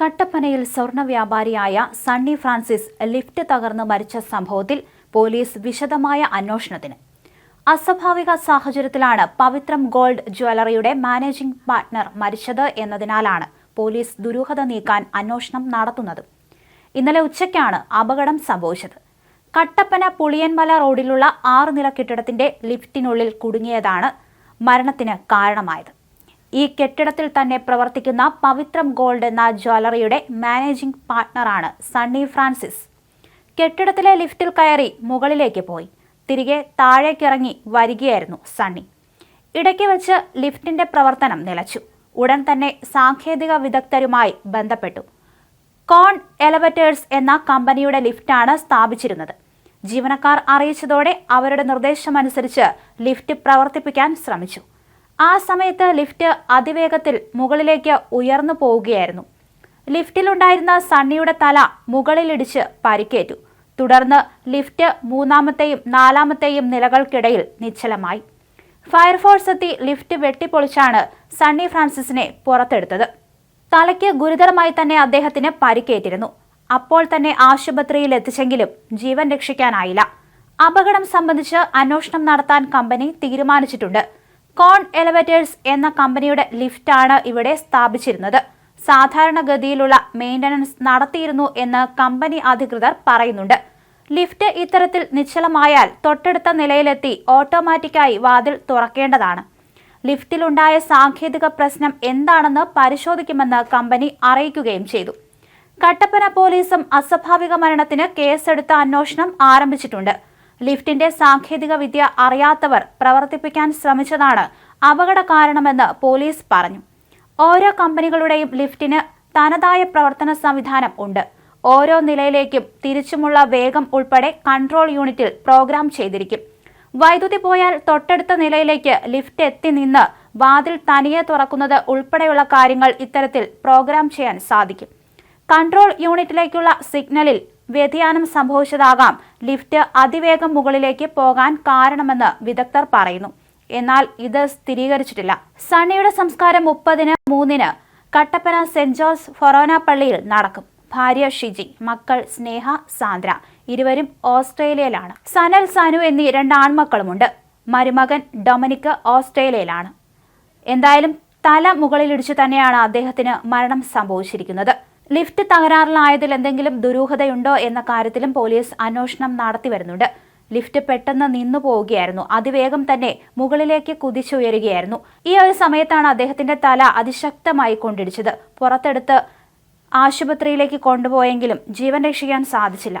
കട്ടപ്പനയിൽ സ്വർണ വ്യാപാരിയായ Sunny Francis lift തകർന്ന് മരിച്ച സംഭവത്തിൽ പോലീസ് വിശദമായ അന്വേഷണത്തിന്. അസ്വാഭാവിക സാഹചര്യത്തിലാണ് പവിത്രം ഗോൾഡ് ജ്വല്ലറിയുടെ മാനേജിംഗ് പാർട്ട്ണർ മരിച്ചത് എന്നതിനാലാണ് പോലീസ് ദുരൂഹത നീക്കാൻ അന്വേഷണം നടത്തുന്നത്. ഇന്നലെ ഉച്ചയ്ക്കാണ് അപകടം സംഭവിച്ചത്. കട്ടപ്പന പുളിയൻമല റോഡിലുള്ള ആറ് നില കെട്ടിടത്തിന്റെ ലിഫ്റ്റിനുള്ളിൽ കുടുങ്ങിയതാണ് മരണത്തിന് കാരണമായത്. ഈ കെട്ടിടത്തിൽ തന്നെ പ്രവർത്തിക്കുന്ന പവിത്രം ഗോൾഡ് എന്ന ജ്വല്ലറിയുടെ മാനേജിംഗ് പാർട്ട്ണറാണ് സണ്ണി ഫ്രാൻസിസ്. കെട്ടിടത്തിലെ ലിഫ്റ്റിൽ കയറി മുകളിലേക്ക് പോയി. തിരികെ താഴേക്കിറങ്ങി വരികയായിരുന്നു സണ്ണി. ഇടയ്ക്ക് വെച്ച് ലിഫ്റ്റിന്റെ പ്രവർത്തനം നിലച്ചു. ഉടൻ തന്നെ സാങ്കേതിക വിദഗ്ധരുമായി ബന്ധപ്പെട്ടു. കോൺ എലവേറ്റേഴ്സ് എന്ന കമ്പനിയുടെ ലിഫ്റ്റാണ് സ്ഥാപിച്ചിരുന്നത്. ജീവനക്കാർ അറിയിച്ചതോടെ അവരുടെ നിർദ്ദേശമനുസരിച്ച് ലിഫ്റ്റ് പ്രവർത്തിപ്പിക്കാൻ ശ്രമിച്ചു. ആ സമയത്ത് ലിഫ്റ്റ് അതിവേഗത്തിൽ മുകളിലേക്ക് ഉയർന്നു പോവുകയായിരുന്നു. ലിഫ്റ്റിലുണ്ടായിരുന്ന സണ്ണിയുടെ തല മുകളിലിടിച്ച് പരിക്കേറ്റു. തുടർന്ന് ലിഫ്റ്റ് മൂന്നാമത്തെയും നാലാമത്തെയും നിലകൾക്കിടയിൽ നിശ്ചലമായി. ഫയർഫോഴ്സ് എത്തി ലിഫ്റ്റ് വെട്ടിപ്പൊളിച്ചാണ് സണ്ണി ഫ്രാൻസിസിനെ പുറത്തെടുത്തത്. തലയ്ക്ക് ഗുരുതരമായി തന്നെ അദ്ദേഹത്തിന് പരിക്കേറ്റിരുന്നു. അപ്പോൾ തന്നെ ആശുപത്രിയിൽ എത്തിച്ചെങ്കിലും ജീവൻ രക്ഷിക്കാനായില്ല. അപകടം സംബന്ധിച്ച് അന്വേഷണം നടത്താൻ കമ്പനി തീരുമാനിച്ചിട്ടുണ്ട്. കോൺ എലവേറ്റേഴ്സ് എന്ന കമ്പനിയുടെ ലിഫ്റ്റാണ് ഇവിടെ സ്ഥാപിച്ചിരുന്നത്. സാധാരണഗതിയിലുള്ള മെയിന്റനൻസ് നടത്തിയിരുന്നു എന്ന് കമ്പനി അധികൃതർ പറയുന്നുണ്ട്. ലിഫ്റ്റ് ഇത്തരത്തിൽ നിശ്ചലമായാൽ തൊട്ടടുത്ത നിലയിലെത്തി ഓട്ടോമാറ്റിക്കായി വാതിൽ തുറക്കേണ്ടതാണ്. ലിഫ്റ്റിലുണ്ടായ സാങ്കേതിക പ്രശ്നം എന്താണെന്ന് പരിശോധിക്കുമെന്ന് കമ്പനി അറിയിക്കുകയും ചെയ്തു. കട്ടപ്പന പോലീസും അസ്വാഭാവിക മരണത്തിന് കേസെടുത്ത അന്വേഷണം ആരംഭിച്ചിട്ടുണ്ട്. ലിഫ്റ്റിന്റെ സാങ്കേതിക വിദ്യ അറിയാത്തവർ പ്രവർത്തിപ്പിക്കാൻ ശ്രമിച്ചതാണ് അപകട കാരണമെന്ന് പോലീസ് പറഞ്ഞു. ഓരോ കമ്പനികളുടെയും ലിഫ്റ്റിന് തനതായ പ്രവർത്തന സംവിധാനം ഉണ്ട്. ഓരോ നിലയിലേക്കും തിരിച്ചുമുള്ള വേഗം ഉൾപ്പെടെ കൺട്രോൾ യൂണിറ്റിൽ പ്രോഗ്രാം ചെയ്തിരിക്കും. വൈദ്യുതി പോയാൽ തൊട്ടടുത്ത നിലയിലേക്ക് ലിഫ്റ്റ് എത്തി നിന്ന് വാതിൽ തനിയെ തുറക്കുന്നത് ഉൾപ്പെടെയുള്ള കാര്യങ്ങൾ ഇത്തരത്തിൽ പ്രോഗ്രാം ചെയ്യാൻ സാധിക്കും. കൺട്രോൾ യൂണിറ്റിലേക്കുള്ള സിഗ്നലിൽ വ്യതിയാനം സംഭവിച്ചതാകാം. ലിഫ്റ്റ് അതിവേഗം മുകളിലേക്ക് പോകാൻ കാരണമെന്ന് വിദഗ്ധർ പറയുന്നു. എന്നാൽ ഇത് സ്ഥിരീകരിച്ചിട്ടില്ല. സണ്ണിയുടെ സംസ്കാരം മുപ്പതിന് മൂന്നിന് കട്ടപ്പന സെന്റ് ജോർജ് ഫൊറോന പള്ളിയിൽ നടക്കും. ഭാര്യ ഷിജി മക്കൾ സ്നേഹ സാന്ദ്ര ഇരുവരും ഓസ്ട്രേലിയയിലാണ്. സനൽ സനു എന്നീ രണ്ട് ആൺമക്കളുമുണ്ട്. മരുമകൻ ഡൊമിനിക് ഓസ്ട്രേലിയയിലാണ്. എന്തായാലും തല മുകളിലിടിച്ചു തന്നെയാണ് അദ്ദേഹത്തിന് മരണം സംഭവിച്ചിരിക്കുന്നത്. ലിഫ്റ്റ് തകരാറിലായതിൽ എന്തെങ്കിലും ദുരൂഹതയുണ്ടോ എന്ന കാര്യത്തിലും പോലീസ് അന്വേഷണം നടത്തി വരുന്നുണ്ട്. ലിഫ്റ്റ് പെട്ടെന്ന് നിന്നു പോവുകയായിരുന്നു. അതിവേഗം തന്നെ മുകളിലേക്ക് കുതിച്ചുയരുകയായിരുന്നു. ഈ ഒരു സമയത്താണ് അദ്ദേഹത്തിന്റെ തല അതിശക്തമായി കൊണ്ടിടിച്ചത്. പുറത്തെടുത്ത് ആശുപത്രിയിലേക്ക് കൊണ്ടുപോയെങ്കിലും ജീവൻ രക്ഷിക്കാൻ സാധിച്ചില്ല.